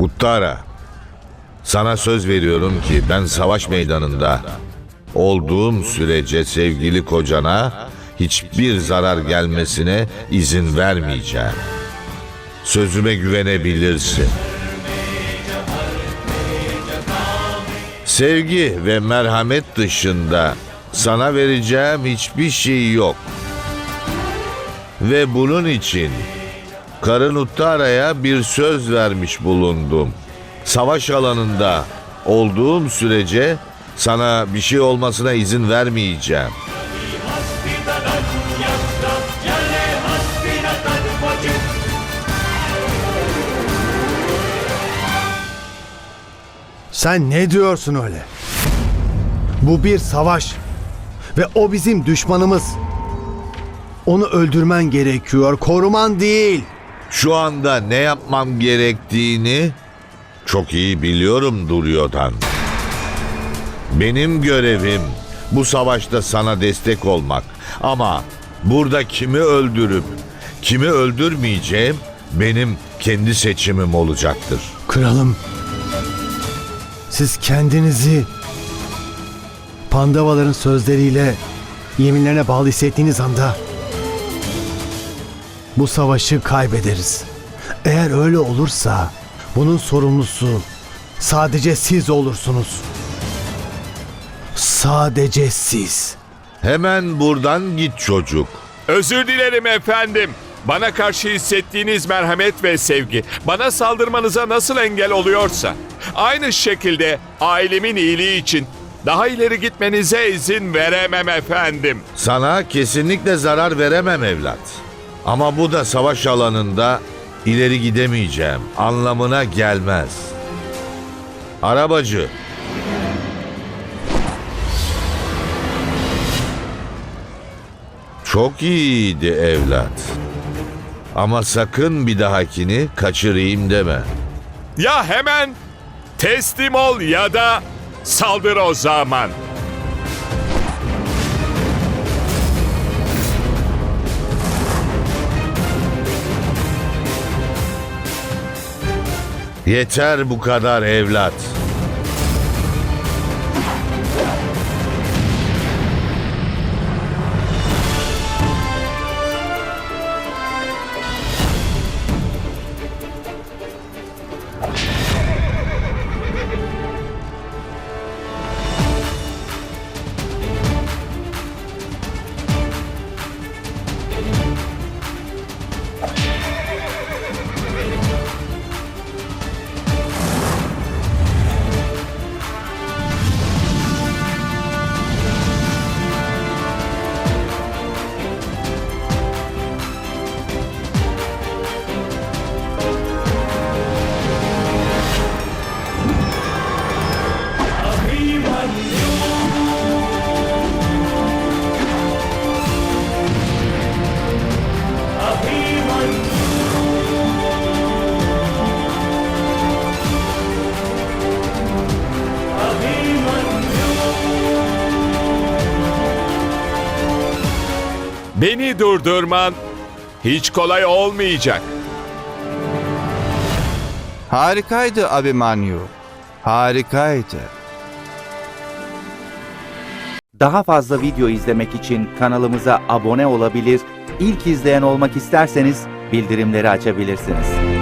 Uttara, sana söz veriyorum ki ben savaş meydanında olduğum sürece sevgili kocana hiçbir zarar gelmesine izin vermeyeceğim. Sözüme güvenebilirsin. Sevgi ve merhamet dışında sana vereceğim hiçbir şey yok. Ve bunun için karın Uttara'ya bir söz vermiş bulundum. Savaş alanında olduğum sürece sana bir şey olmasına izin vermeyeceğim. Sen ne diyorsun öyle? Bu bir savaş ve o bizim düşmanımız. Onu öldürmen gerekiyor, koruman değil. Şu anda ne yapmam gerektiğini çok iyi biliyorum Duryodhan. Benim görevim bu savaşta sana destek olmak. Ama burada kimi öldürüp kimi öldürmeyeceğim benim kendi seçimim olacaktır. Kralım, siz kendinizi Pandavaların sözleriyle yeminlerine bağlı hissettiğiniz anda bu savaşı kaybederiz. Eğer öyle olursa bunun sorumlusu sadece siz olursunuz. Sadece siz. Hemen buradan git çocuk. Özür dilerim efendim. Bana karşı hissettiğiniz merhamet ve sevgi bana saldırmanıza nasıl engel oluyorsa aynı şekilde ailemin iyiliği için daha ileri gitmenize izin veremem efendim. Sana kesinlikle zarar veremem evlat. Ama bu da savaş alanında ileri gidemeyeceğim anlamına gelmez. Arabacı. Çok iyiydi evlat. Ama sakın bir dahakini kaçırayım deme. Ya hemen teslim ol ya da saldır o zaman. Yeter bu kadar evlat. Beni durdurman hiç kolay olmayacak. Harikaydı Abimanyu. Harikaydı. Daha fazla video izlemek için kanalımıza abone olabilir, ilk izleyen olmak isterseniz bildirimleri açabilirsiniz.